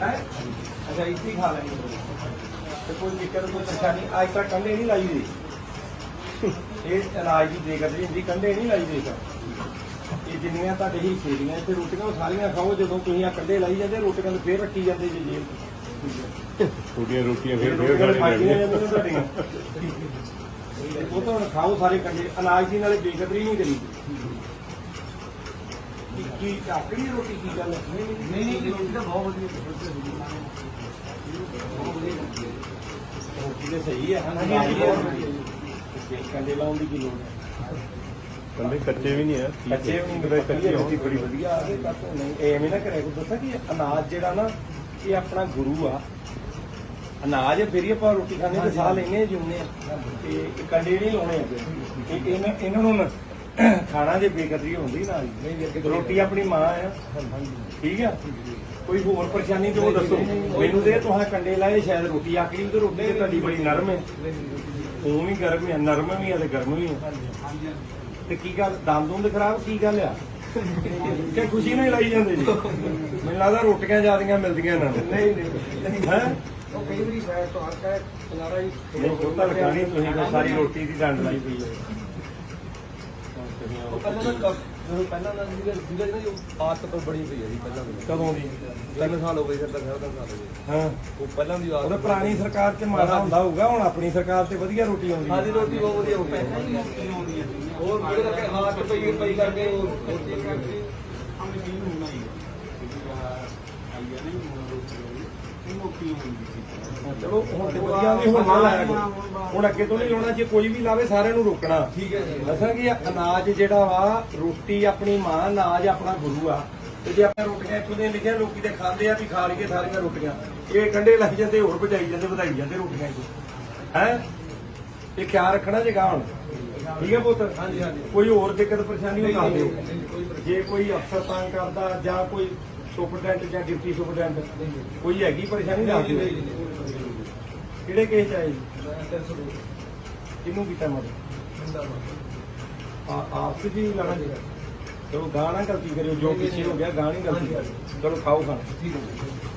ਹੈ ਅੱਛਾ ਇੱਥੇ ਹੀ ਖਾ ਲੈਣੀ ਤੇ ਕੋਈ ਦਿੱਕਤ ਕੋਈ ਪਰੇਸ਼ਾਨੀ ਅੱਜ ਤੱਕ ਕੰਡੇ ਨਹੀਂ ਲਾਈ ਦੀ। ਇਹ ਅਨਾਜ ਦੀ ਦੇਖਤ ਹੁੰਦੀ ਕੰਡੇ ਨਹੀਂ ਲਾਈ ਦੇਗਾ ਇਹ ਜਿੰਨੀਆਂ ਤੁਹਾਡੇ ਹਿੱਸੇ ਦੀਆਂ ਤੇ ਰੋਟੀਆਂ ਉਹ ਸਾਰੀਆਂ ਖਾਓ ਜਦੋਂ ਤੁਸੀਂ ਆ ਕੰਡੇ ਲਾਈ ਜਾਂਦੇ ਰੋਟੀਆਂ ਨੂੰ ਫੇਰ ਰੱਖੀ ਜਾਂਦੇ ਜੀ ਜੀ। ਛੋਟੀਆਂ ਰੋਟੀਆਂ ਫਿਰ ਫਿਰ ਰੋਟੀਆਂ ਖਾਣੀ ਖਾਈਆਂ ਪੈਣੀਆਂ ਜਾਂਦੀਆਂ ਤੁਹਾਡੀਆਂ। ਉਹ ਤਾਂ ਖਾਓ ਸਾਰੇ ਕੰਡੇ ਅਨਾਜ ਦੀ ਨਾਲੇ ਬੇਕਦਰੀ ਨਹੀਂ ਕਰੀ ਕੀ ਕੀ ਆਕੜੀ ਰੋਟੀ ਕੀ ਗੱਲ ਹੈ? ਨਹੀਂ ਨਹੀਂ ਰੋਟੀ ਤਾਂ ਬਹੁਤ ਵਧੀਆ ਰੋਟੀ ਤੇ ਸਹੀ ਹੈ ਹਾਂ ਹਾਂਜੀ, ਹਾਂਜੀ। ਕੰਡੇ ਲਾਉਣ ਦੀ ਕੀ ਲੋੜ ਹੈ? ਕੰਦੇ ਕੱਚੇ ਵੀ ਨਹੀਂ ਆ ਕੱਚੇ ਵੀ ਨਹੀਂ ਕੱਚੇ ਕੱਚੇ ਰੋਟੀ ਬੜੀ ਵਧੀਆ ਆ ਗਈ ਤੱਕ ਨਹੀਂ ਐਵੇਂ ਨਾ ਕਰਿਆ ਕੋ ਦੱਸਾਂ ਕਿ ਅਨਾਜ ਜਿਹੜਾ ਨਾ ਇਹ ਆਪਣਾ ਗੁਰੂ ਆ। ਅਨਾਜ ਹੈ, ਫਿਰ ਹੀ ਆਪਾਂ ਰੋਟੀ ਖਾਣੇ ਤੇ ਸਾਹ ਲੈਨੇ ਜਿਉਂਦੇ ਆ ਤੇ ਕੰਡੇ ਨਹੀਂ ਲਾਉਣੇ ਅੱਗੇ ਇਹ ਇਹਨਾਂ ਨਾ ਖਾਣਾ ਜੇ ਬੇਕਦਰੀ ਹੁੰਦੀ ਨਾ ਰੋਟੀ ਆਪਣੀ ਮਾਂ ਆ। ਠੀਕ ਆ? ਕੋਈ ਹੋਰ ਪਰੇਸ਼ਾਨੀ ਤੇ ਉਹ ਦੱਸੋ। ਮੈਨੂੰ ਦੇ ਤੁਹਾਂ ਕੰਡੇ ਲਾਏ ਸ਼ਾਇਦ ਰੋਟੀ ਆਕੜੀ ਤੇ ਰੋਟੀ ਤੁਹਾਡੀ ਬੜੀ ਨਰਮ ਹੈ। ਉਹ ਵੀ ਗਰਮ ਹੈ ਨਰਮ ਵੀ ਹੈ ਤੇ ਗਰਮ ਵੀ ਹੈ ਤੇ ਕੀ ਗੱਲ ਦੰਦ ਦੁੰਦ ਖਰਾਬ ਕੀ ਗੱਲ ਆ? ਕਿ ਖੁਸ਼ੀ ਨਾਲ ਹੀ ਲਾਈ ਜਾਂਦੇ ਜੀ? ਮੈਨੂੰ ਲੱਗਦਾ ਰੋਟੀਆਂ ਜ਼ਿਆਦੀਆਂ ਮਿਲਦੀਆਂ ਇਹਨਾਂ ਨੂੰ। ਨਹੀਂ ਨਹੀਂ ਹੈ? ਉਹ ਕਈ ਵਾਰੀ ਸਾਈਡ ਤੋਂ ਆ ਕੇ ਖਲਾਰਾ ਹੀ ਨਹੀਂ ਉਹ ਤਾਂ ਲਗਾ ਨਹੀਂ ਤੁਸੀਂ ਸਾਰੀ ਰੋਟੀ ਦੀ ਡੰਡ ਲਾਈ ਪਈ ਹੈ। ਉਹ ਪਹਿਲਾਂ ਨਾ ਕ- ਜਦੋਂ ਪਹਿਲਾਂ ਨਾ ਸੀਗਾ ਸੀਗਾ ਨਾ ਜੋ ਆਦਤ ਪਰ ਬੜੀ ਪਈ ਹੈ ਜੀ ਪਹਿਲਾਂ ਦੀ। ਕਦੋਂ ਦੀ? ਤਿੰਨ ਸਾਲ ਹੋ ਗਏ ਸਰ ਤੱਕ ਸਾਲ ਹੋ ਗਏ। ਹਾਂ। ਉਹ ਪਹਿਲਾਂ ਦੀ ਉਹਦਾ ਆਦਤ ਪੁਰਾਣੀ ਸਰਕਾਰ 'ਚ ਮਾੜਾ ਹੁੰਦਾ ਹੋਊਗਾ ਹੁਣ ਆਪਣੀ ਸਰਕਾਰ ਤੇ ਵਧੀਆ ਰੋਟੀ ਆਉਂਦੀ ਹੈ ਸਾਡੀ ਰੋਟੀ ਬਹੁਤ ਵਧੀਆ ਹੋ। ਗਈ ਹੋਰ ਜਿਹੜੇ ਕਰਕੇ ਹਾਥ ਪਈ ਪਈ ਕਰਕੇ ਉਹ ਰੋਟੀ ਕਰਕੇ। ਚਲੋ ਹੁਣ ਤੇ ਵਧੀਆ ਵੀ ਹੁਣ ਨਾ ਲਾਇਆ ਕਰੋ। ਹੁਣ ਅੱਗੇ ਤੋਂ ਨਹੀਂ ਲਾਉਣਾ ਜੇ ਕੋਈ ਵੀ ਲਾਵੇ ਸਾਰਿਆਂ ਨੂੰ ਰੋਕਣਾ। ਠੀਕ ਹੈ ਜੀ। ਦੱਸਾਂ ਕਿ ਅਨਾਜ ਜਿਹੜਾ ਵਾ ਰੋਟੀ ਆਪਣੀ ਮਾਂ ਅਨਾਜ ਆਪਣਾ ਗੁਰੂ ਆ। ਤੇ ਜੇ ਆਪਾਂ ਰੋਟੀਆਂ ਇੱਥੋਂ ਦੀਆਂ ਲਿਖਿਆ ਲੋਕੀ ਤੇ ਖਾਂਦੇ ਆ ਵੀ ਖਾ ਲਈਏ ਸਾਰੀਆਂ ਰੋਟੀਆਂ। ਇਹ ਕੰਡੇ ਲਾਈ ਜਾਂਦੇ ਹੋਰ ਬਚਾਈ ਜਾਂਦੇ ਵਧਾਈ ਜਾਂਦੇ ਰੋਟੀਆਂ ਚ ਹੈ? ਇਹ ਖਿਆਲ ਰੱਖਣਾ ਜੇਗਾ ਹੁਣ। ਠੀਕ ਹੈ ਪੁੱਤ? ਹਾਂਜੀ ਹਾਂਜੀ। ਕੋਈ ਹੋਰ ਦਿੱਕਤ ਪਰੇਸ਼ਾਨੀ ਹੋ ਦੱਸ ਦਿਓ। ਨਹੀਂ, ਨਹੀਂ, ਕੋਈ ਪਰੇਸ਼ਾਨੀ। ਜੇ ਕੋਈ ਅਫਸਰ ਤੰਗ ਕਰਦਾ ਜਾਂ ਕੋਈ ਸੁਪਰਡੈਂਟ ਜਾਂ ਡਿਪਟੀ ਸੁਪਰਡੈਂਟ ਕੋਈ ਹੈਗੀ ਪਰੇਸ਼ਾਨੀ ਦੱਸ ਦਿਓ। ਕਿਹੜੇ ਕੇਸ ਚ ਆਏ ਜੀ? ਕਿਹਨੂੰ ਕੀਤਾ ਮਦਦ ਆ ਆਪਸ ਜੀ ਲੜਾਂ ਜੀ ਚਲੋ ਗਾਣਾ ਗਲਤੀ ਕਰਿਓ ਜੋ ਪਿੱਛੇ ਹੋ ਗਿਆ ਗਾਣੀ ਗਲਤੀ ਚਲੋ ਖਾਓ ਖਾਣਾ। ਠੀਕ ਹੈ ਜੀ।